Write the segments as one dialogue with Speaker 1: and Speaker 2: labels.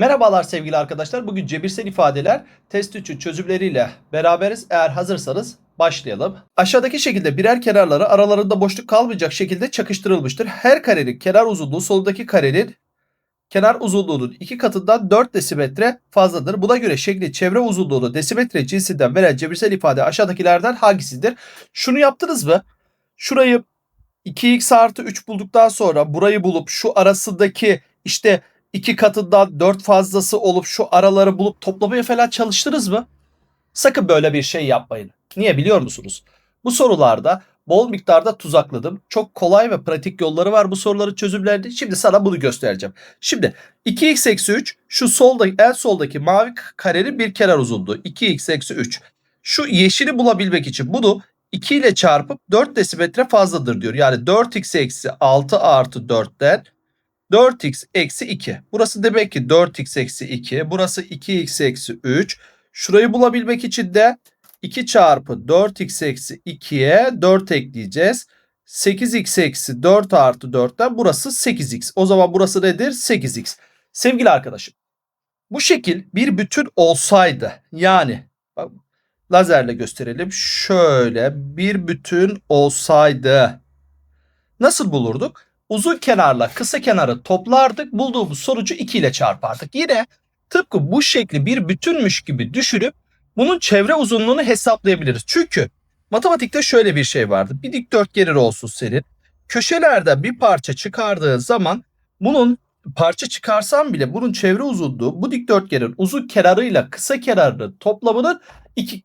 Speaker 1: Merhabalar sevgili arkadaşlar. Bugün cebirsel ifadeler test 3'ün çözümleriyle beraberiz. Eğer hazırsanız başlayalım. Aşağıdaki şekilde birer kenarları aralarında boşluk kalmayacak şekilde çakıştırılmıştır. Her karenin kenar uzunluğu soldaki karenin kenar uzunluğunun iki katından 4 desimetre fazladır. Buna göre şekli çevre uzunluğunu desimetre cinsinden veren cebirsel ifade aşağıdakilerden hangisidir? Şunu yaptınız mı? Şurayı 2x artı 3 bulduktan sonra burayı bulup şu arasındaki işte iki katından 4 fazlası olup şu araları bulup toplamaya falan çalıştınız mı? Sakın böyle bir şey yapmayın. Niye biliyor musunuz? Bu sorularda bol miktarda tuzakladım. Çok kolay ve pratik yolları var bu soruların çözümlerinde. Şimdi sana bunu göstereceğim. Şimdi 2x eksi 3 şu solda en soldaki mavi karenin bir kenar uzunluğu. 2x eksi 3. Şu yeşili bulabilmek için bunu 2 ile çarpıp 4 desimetre fazladır diyor. Yani 4x eksi 6 artı 4'ten 4x eksi 2. Burası demek ki 4x eksi 2. Burası 2x eksi 3. Şurayı bulabilmek için de 2 çarpı 4x eksi 2'ye 4 ekleyeceğiz. 8x eksi 4 artı 4'ten burası 8x. O zaman burası nedir? 8x. Sevgili arkadaşım bu şekil bir bütün olsaydı yani bak, lazerle gösterelim. Şöyle bir bütün olsaydı nasıl bulurduk? Uzun kenarla kısa kenarı toplardık. Bulduğumuz sonucu 2 ile çarpardık. Yine tıpkı bu şekli bir bütünmüş gibi düşünüp bunun çevre uzunluğunu hesaplayabiliriz. Çünkü matematikte şöyle bir şey vardı. Bir dikdörtgenin olsun senin. Köşelerden bir parça çıkardığın zaman bunun parça çıkarsan bile bunun çevre uzunluğu bu dikdörtgenin uzun kenarıyla kısa kenarının toplamının iki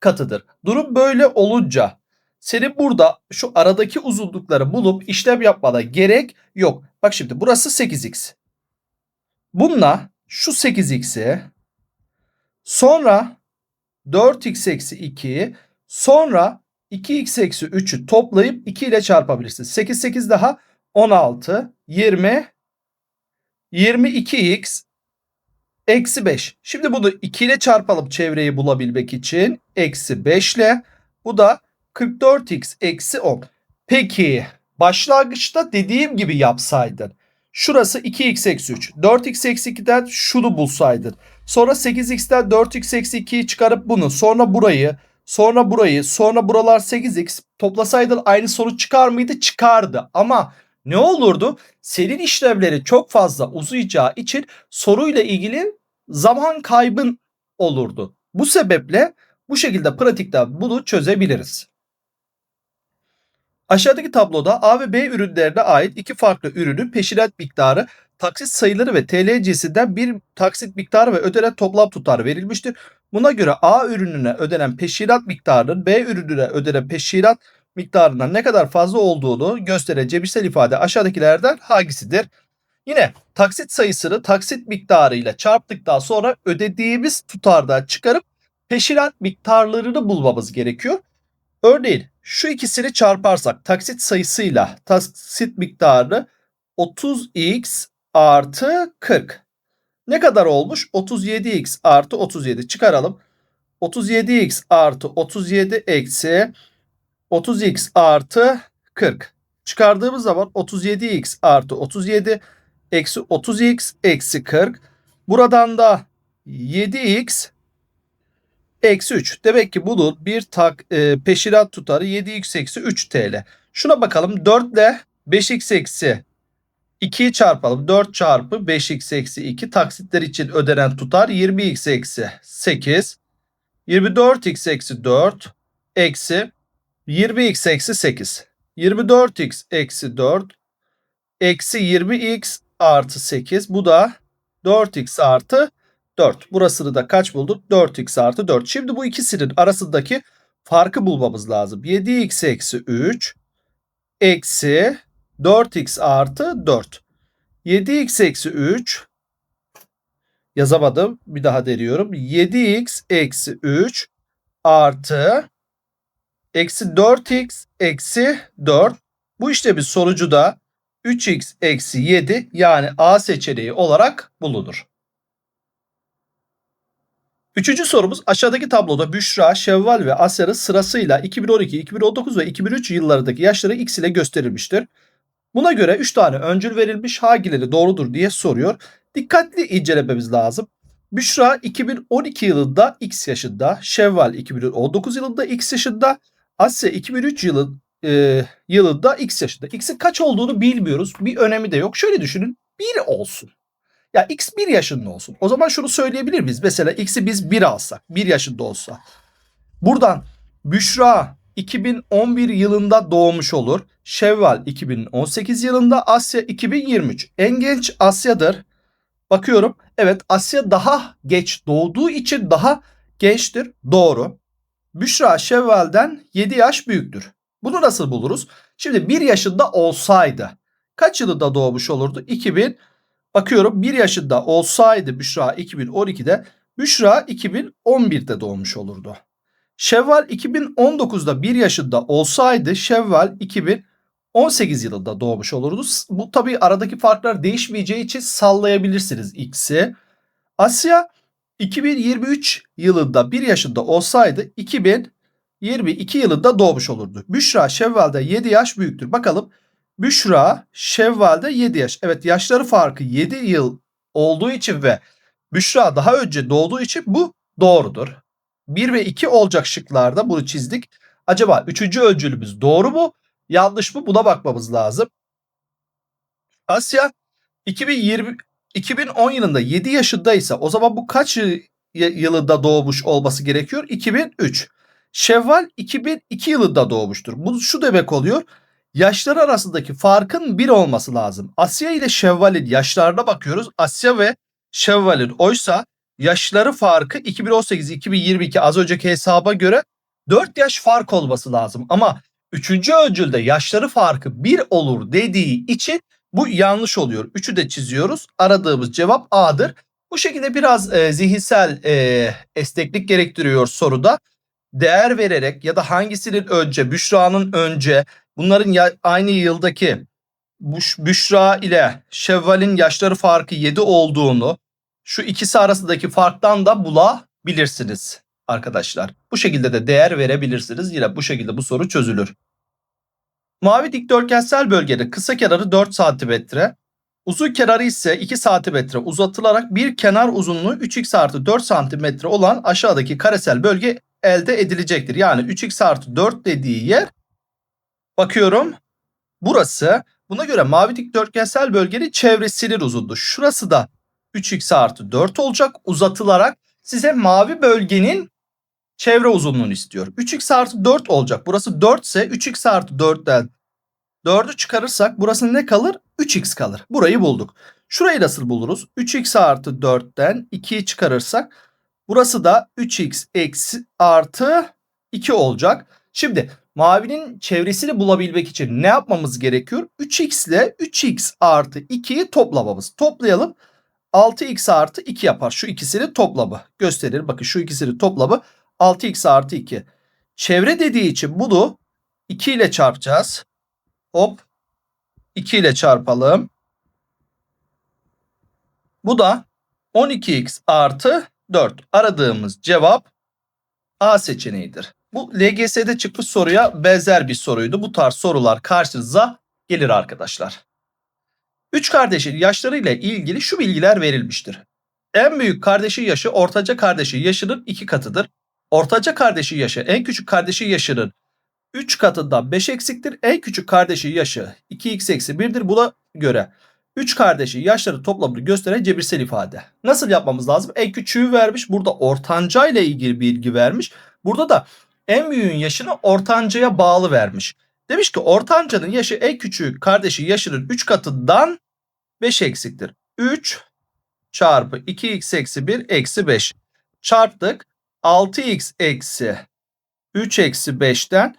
Speaker 1: katıdır. Durum böyle olunca senin burada şu aradaki uzunlukları bulup işlem yapmana gerek yok. Bak şimdi burası 8x. Bununla şu 8x'i sonra 4x eksi 2'yi sonra 2x eksi 3'ü toplayıp 2 ile çarpabilirsin. 8 8 daha 16 20 22x eksi 5. Şimdi bunu 2 ile çarpalım çevreyi bulabilmek için. Eksi 5 ile bu da 44x eksi 10. Peki başlangıçta dediğim gibi yapsaydın. Şurası 2x eksi 3. 4x eksi 2'den şunu bulsaydın. Sonra 8x'ten 4x eksi 2'yi çıkarıp bunu. Sonra burayı. Sonra burayı. Sonra buralar 8x. Toplasaydın aynı sonuç çıkar mıydı? Çıkardı. Ama ne olurdu? Senin işlemleri çok fazla uzayacağı için soruyla ilgili zaman kaybın olurdu. Bu sebeple bu şekilde pratikte bunu çözebiliriz. Aşağıdaki tabloda A ve B ürünlerine ait iki farklı ürünün peşinat miktarı, taksit sayıları ve TL cinsinden bir taksit miktarı ve ödenen toplam tutarı verilmiştir. Buna göre A ürününe ödenen peşinat miktarının B ürününe ödenen peşinat miktarından ne kadar fazla olduğunu gösteren cebirsel ifade aşağıdakilerden hangisidir? Yine taksit sayısını taksit miktarıyla çarptıktan sonra ödediğimiz tutardan çıkarıp peşinat miktarlarını bulmamız gerekiyor. Örneğin şu ikisini çarparsak taksit sayısıyla taksit miktarı 30x artı 40. Ne kadar olmuş? 37x artı 37 çıkaralım. 37x artı 37 eksi 30x artı 40. Çıkardığımız zaman 37x artı 37 eksi 30x eksi 40. Buradan da 7x eksi 3. Demek ki bunun bir tak, e, peşinat tutarı 7x eksi 3 TL. Şuna bakalım 4 ile 5x eksi 2'yi çarpalım. 4 çarpı 5x eksi 2 taksitler için ödenen tutar 20x eksi 8. 24x eksi 4 eksi 20x eksi 8. 24x eksi 4 eksi 20x artı 8. Bu da 4x artı 4. Burasını da kaç bulduk? 4x artı 4. Şimdi bu ikisinin arasındaki farkı bulmamız lazım. 7x eksi 3 eksi 4x artı 4. 7x eksi 3 yazamadım. Bir daha deniyorum. 7x eksi 3 artı eksi 4x eksi 4. Bu işlemin sonucu da 3x eksi 7 yani A seçeneği olarak bulunur. Üçüncü sorumuz aşağıdaki tabloda Büşra, Şevval ve Asya'nın sırasıyla 2012, 2019 ve 2003 yıllarındaki yaşları X ile gösterilmiştir. Buna göre 3 tane öncül verilmiş hangileri doğrudur diye soruyor. Dikkatli incelememiz lazım. Büşra 2012 yılında X yaşında, Şevval 2019 yılında X yaşında, Asya 2003 yılı, e, yılında X yaşında. X'in kaç olduğunu bilmiyoruz. Bir önemi de yok. Şöyle düşünün. 1 olsun. Ya X 1 yaşında olsun. O zaman şunu söyleyebilir miyiz? Mesela X'i biz 1 alsak. 1 yaşında olsa. Buradan Büşra 2011 yılında doğmuş olur. Şevval 2018 yılında Asya 2023. En genç Asya'dır. Bakıyorum. Evet Asya daha geç doğduğu için daha gençtir. Doğru. Büşra Şevval'den 7 yaş büyüktür. Bunu nasıl buluruz? Şimdi 1 yaşında olsaydı kaç yılında doğmuş olurdu? 2000 bakıyorum 1 yaşında olsaydı Büşra 2012'de Büşra 2011'de doğmuş olurdu. Şevval 2019'da 1 yaşında olsaydı Şevval 2018 yılında doğmuş olurdu. Bu tabii aradaki farklar değişmeyeceği için sallayabilirsiniz X'i. Asya 2023 yılında 1 yaşında olsaydı 2022 yılında doğmuş olurdu. Büşra Şevval'de 7 yaş büyüktür. Bakalım Büşra Şevval'de 7 yaş. Evet yaşları farkı 7 yıl olduğu için ve Büşra daha önce doğduğu için bu doğrudur. 1 ve 2 olacak şıklarda bunu çizdik. Acaba 3. öncülümüz doğru mu? Yanlış mı? Buna bakmamız lazım. Asya 2020 2010 yılında 7 yaşındaysa o zaman bu kaç yılında doğmuş olması gerekiyor? 2003. Şevval 2002 yılında doğmuştur. Bu şu demek oluyor. Yaşları arasındaki farkın bir olması lazım. Asya ile Şevval'in yaşlarına bakıyoruz. Asya ve Şevval'in oysa yaşları farkı 2018-2022 az önceki hesaba göre 4 yaş fark olması lazım. Ama 3. öncülde yaşları farkı 1 olur dediği için bu yanlış oluyor. 3'ü de çiziyoruz. Aradığımız cevap A'dır. Bu şekilde biraz e, zihinsel e, esneklik gerektiriyor soruda. Değer vererek ya da hangisinin önce, Büşra'nın önce, bunların ya, aynı yıldaki Büşra ile Şevval'in yaşları farkı 7 olduğunu şu ikisi arasındaki farktan da bulabilirsiniz arkadaşlar. Bu şekilde de değer verebilirsiniz. Yine bu şekilde bu soru çözülür. Mavi dikdörtgensel bölgede kısa kenarı 4 cm, uzun kenarı ise 2 cm uzatılarak bir kenar uzunluğu 3x artı 4 cm olan aşağıdaki karesel bölge elde edilecektir. Yani 3x artı 4 dediği yer bakıyorum burası. Buna göre mavi dikdörtgensel bölgenin çevresinin uzunluğu. Şurası da 3x artı 4 olacak uzatılarak size mavi bölgenin çevre uzunluğunu istiyor. 3x artı 4 olacak. Burası 4 ise 3x artı 4'ten 4'ü çıkarırsak burası ne kalır? 3x kalır. Burayı bulduk. Şurayı nasıl buluruz? 3x artı 4'ten 2'yi çıkarırsak burası da 3x eksi artı 2 olacak. Şimdi mavinin çevresini bulabilmek için ne yapmamız gerekiyor? 3x ile 3x artı 2'yi toplamamız. Toplayalım. 6x artı 2 yapar. Şu ikisini toplamı gösterir. Bakın şu ikisini toplamı 6x artı 2. Çevre dediği için bunu 2 ile çarpacağız. Hop 2 ile çarpalım. Bu da 12x artı 4. Aradığımız cevap A seçeneğidir. Bu LGS'de çıkmış soruya benzer bir soruydu. Bu tarz sorular karşınıza gelir arkadaşlar. Üç kardeşin yaşlarıyla ilgili şu bilgiler verilmiştir. En büyük kardeşin yaşı ortaca kardeşin yaşının iki katıdır. Ortaca kardeşi yaşı en küçük kardeşi yaşının 3 katından 5 eksiktir. En küçük kardeşi yaşı 2x eksi 1'dir. Buna göre 3 kardeşi yaşları toplamını gösteren cebirsel ifade. Nasıl yapmamız lazım? En küçüğü vermiş. Burada ortanca ile ilgili bilgi vermiş. Burada da en büyüğün yaşını ortancaya bağlı vermiş. Demiş ki ortancanın yaşı en küçük kardeşi yaşının 3 katından 5 eksiktir. 3 çarpı 2x eksi 1 eksi 5 çarptık. 6x eksi 3 eksi 5'ten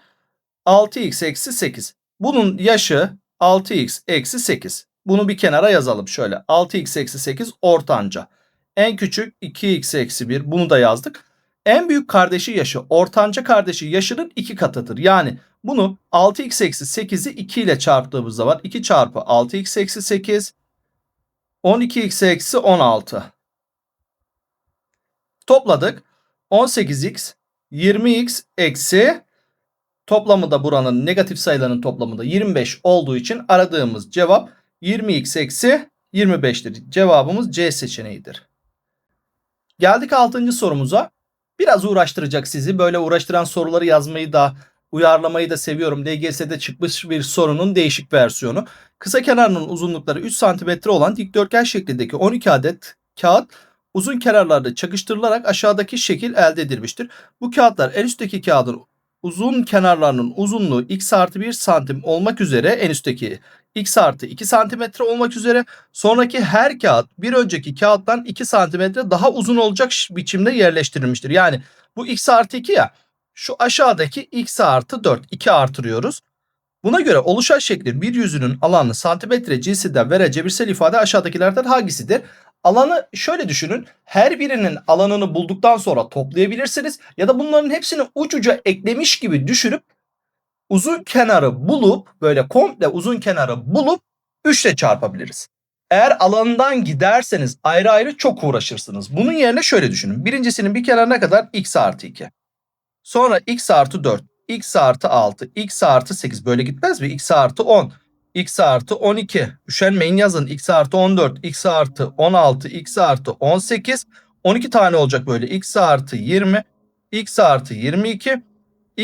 Speaker 1: 6x eksi 8. Bunun yaşı 6x eksi 8. Bunu bir kenara yazalım şöyle. 6x eksi 8 ortanca. En küçük 2x eksi 1. Bunu da yazdık. En büyük kardeşi yaşı ortanca kardeşi yaşının 2 katıdır. Yani bunu 6x eksi 8'i 2 ile çarptığımız zaman 2 çarpı 6x eksi 8 12x eksi 16. Topladık. 18x 20x eksi toplamı da buranın negatif sayıların toplamı da 25 olduğu için aradığımız cevap 20x eksi 25'tir. Cevabımız C seçeneğidir. Geldik 6. sorumuza. Biraz uğraştıracak sizi. Böyle uğraştıran soruları yazmayı da uyarlamayı da seviyorum. LGS'de çıkmış bir sorunun değişik versiyonu. Kısa kenarının uzunlukları 3 cm olan dikdörtgen şeklindeki 12 adet kağıt uzun kenarlarda çakıştırılarak aşağıdaki şekil elde edilmiştir. Bu kağıtlar en üstteki kağıdın uzun kenarlarının uzunluğu x artı 1 santim olmak üzere en üstteki x artı 2 santimetre olmak üzere sonraki her kağıt bir önceki kağıttan 2 santimetre daha uzun olacak biçimde yerleştirilmiştir. Yani bu x artı 2 ya şu aşağıdaki x artı 4 2 artırıyoruz. Buna göre oluşan şeklin bir yüzünün alanını santimetre cinsinden veren cebirsel ifade aşağıdakilerden hangisidir? Alanı şöyle düşünün. Her birinin alanını bulduktan sonra toplayabilirsiniz. Ya da bunların hepsini uç uca eklemiş gibi düşünüp uzun kenarı bulup böyle komple uzun kenarı bulup 3 ile çarpabiliriz. Eğer alanından giderseniz ayrı ayrı çok uğraşırsınız. Bunun yerine şöyle düşünün. Birincisinin bir kenarına kadar x artı 2. Sonra x artı 4, x artı 6, x artı 8 böyle gitmez mi? x artı 10, x artı 12. Üşenmeyin yazın. x artı 14, x artı 16, x artı 18. 12 tane olacak böyle. x artı 20, x artı 22,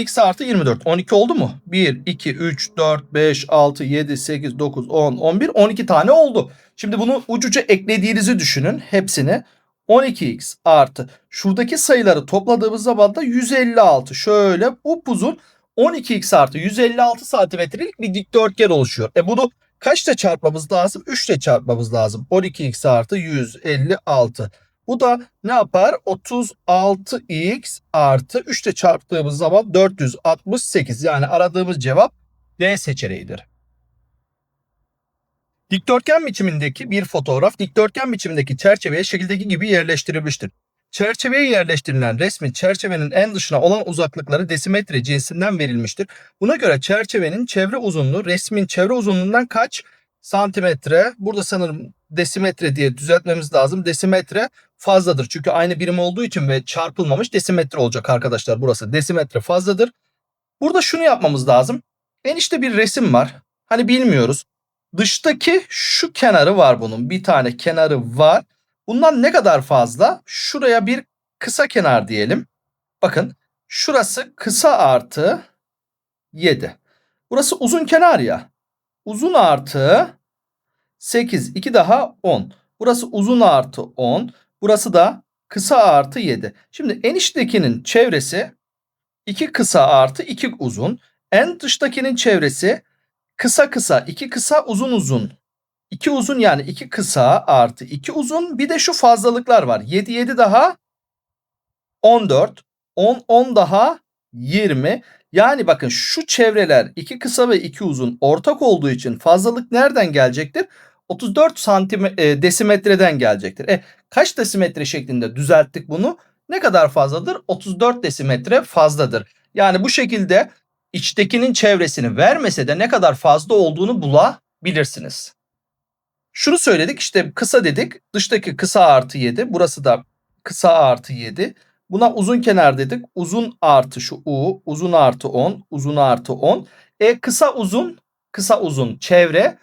Speaker 1: x artı 24. 12 oldu mu? 1, 2, 3, 4, 5, 6, 7, 8, 9, 10, 11, 12 tane oldu. Şimdi bunu ucuca eklediğinizi düşünün hepsini. 12x artı şuradaki sayıları topladığımız zaman da 156 şöyle upuzun 12x artı 156 santimetrelik bir dikdörtgen oluşuyor. E bunu kaçta çarpmamız lazım? 3 ile çarpmamız lazım. 12x artı 156. Bu da ne yapar? 36x artı 3 ile çarptığımız zaman 468. Yani aradığımız cevap D seçeneğidir. Dikdörtgen biçimindeki bir fotoğraf dikdörtgen biçimindeki çerçeveye şekildeki gibi yerleştirilmiştir. Çerçeveye yerleştirilen resmin çerçevenin en dışına olan uzaklıkları desimetre cinsinden verilmiştir. Buna göre çerçevenin çevre uzunluğu resmin çevre uzunluğundan kaç santimetre? Burada sanırım desimetre diye düzeltmemiz lazım. Desimetre fazladır. Çünkü aynı birim olduğu için ve çarpılmamış desimetre olacak arkadaşlar burası. Desimetre fazladır. Burada şunu yapmamız lazım. Enişte bir resim var. Hani bilmiyoruz. Dıştaki şu kenarı var bunun. Bir tane kenarı var. Bundan ne kadar fazla? Şuraya bir kısa kenar diyelim. Bakın şurası kısa artı 7. Burası uzun kenar ya. Uzun artı 8. 2 daha 10. Burası uzun artı 10. Burası da kısa artı 7. Şimdi eniştekinin çevresi 2 kısa artı 2 uzun. En dıştakinin çevresi kısa kısa, 2 kısa, uzun uzun. 2 uzun yani 2 kısa artı 2 uzun. Bir de şu fazlalıklar var. 7 7 daha 14. 10 10 daha 20. Yani bakın şu çevreler 2 kısa ve 2 uzun ortak olduğu için fazlalık nereden gelecektir? 34 santim e, desimetreden gelecektir. E, kaç desimetre şeklinde düzelttik bunu? Ne kadar fazladır? 34 desimetre fazladır. Yani bu şekilde içtekinin çevresini vermese de ne kadar fazla olduğunu bulabilirsiniz. Şunu söyledik işte kısa dedik. Dıştaki kısa artı 7. Burası da kısa artı 7. Buna uzun kenar dedik. Uzun artı şu U. Uzun artı 10. Uzun artı 10. E kısa uzun. Kısa uzun çevre.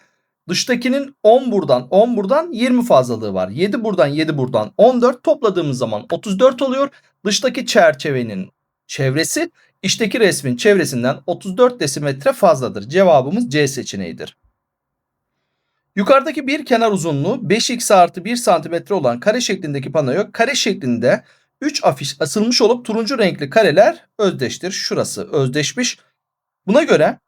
Speaker 1: Dıştakinin 10 buradan 10 buradan 20 fazlalığı var. 7 buradan 7 buradan 14 topladığımız zaman 34 oluyor. Dıştaki çerçevenin çevresi içteki resmin çevresinden 34 desimetre fazladır. Cevabımız C seçeneğidir. Yukarıdaki bir kenar uzunluğu 5x artı 1 santimetre olan kare şeklindeki panoya kare şeklinde 3 afiş asılmış olup turuncu renkli kareler özdeştir. Şurası özdeşmiş. Buna göre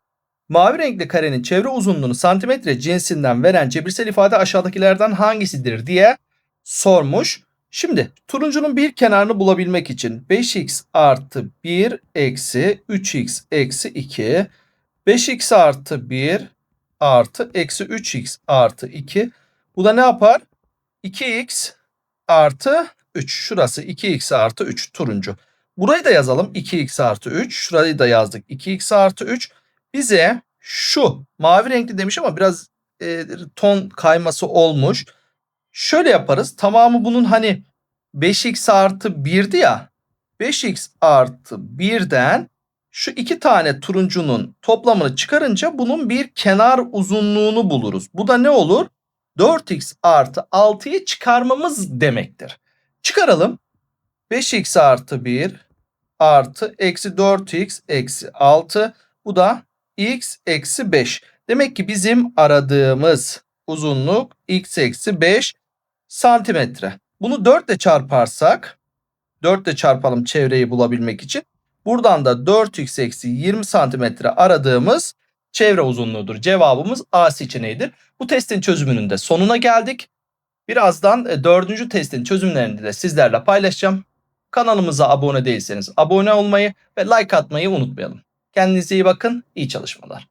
Speaker 1: mavi renkli karenin çevre uzunluğunu santimetre cinsinden veren cebirsel ifade aşağıdakilerden hangisidir diye sormuş. Şimdi turuncunun bir kenarını bulabilmek için 5x artı 1 eksi 3x eksi 2 5x artı 1 artı eksi 3x artı 2. Bu da ne yapar? 2x artı 3. Şurası 2x artı 3 turuncu. Burayı da yazalım. 2x artı 3. Şurayı da yazdık. 2x artı 3. Bize şu mavi renkli demiş ama biraz e, ton kayması olmuş. Şöyle yaparız. Tamamı bunun hani 5x artı 1'di ya. 5x artı 1'den şu iki tane turuncunun toplamını çıkarınca bunun bir kenar uzunluğunu buluruz. Bu da ne olur? 4x artı 6'yı çıkarmamız demektir. Çıkaralım. 5x artı 1 artı eksi 4x eksi 6. Bu da x eksi 5. Demek ki bizim aradığımız uzunluk x eksi 5 santimetre. Bunu 4 ile çarparsak 4 ile çarpalım çevreyi bulabilmek için. Buradan da 4x eksi 20 santimetre aradığımız çevre uzunluğudur. Cevabımız A seçeneğidir. Bu testin çözümünün de sonuna geldik. Birazdan e, dördüncü testin çözümlerini de sizlerle paylaşacağım. Kanalımıza abone değilseniz abone olmayı ve like atmayı unutmayalım. Kendinize iyi bakın, iyi çalışmalar.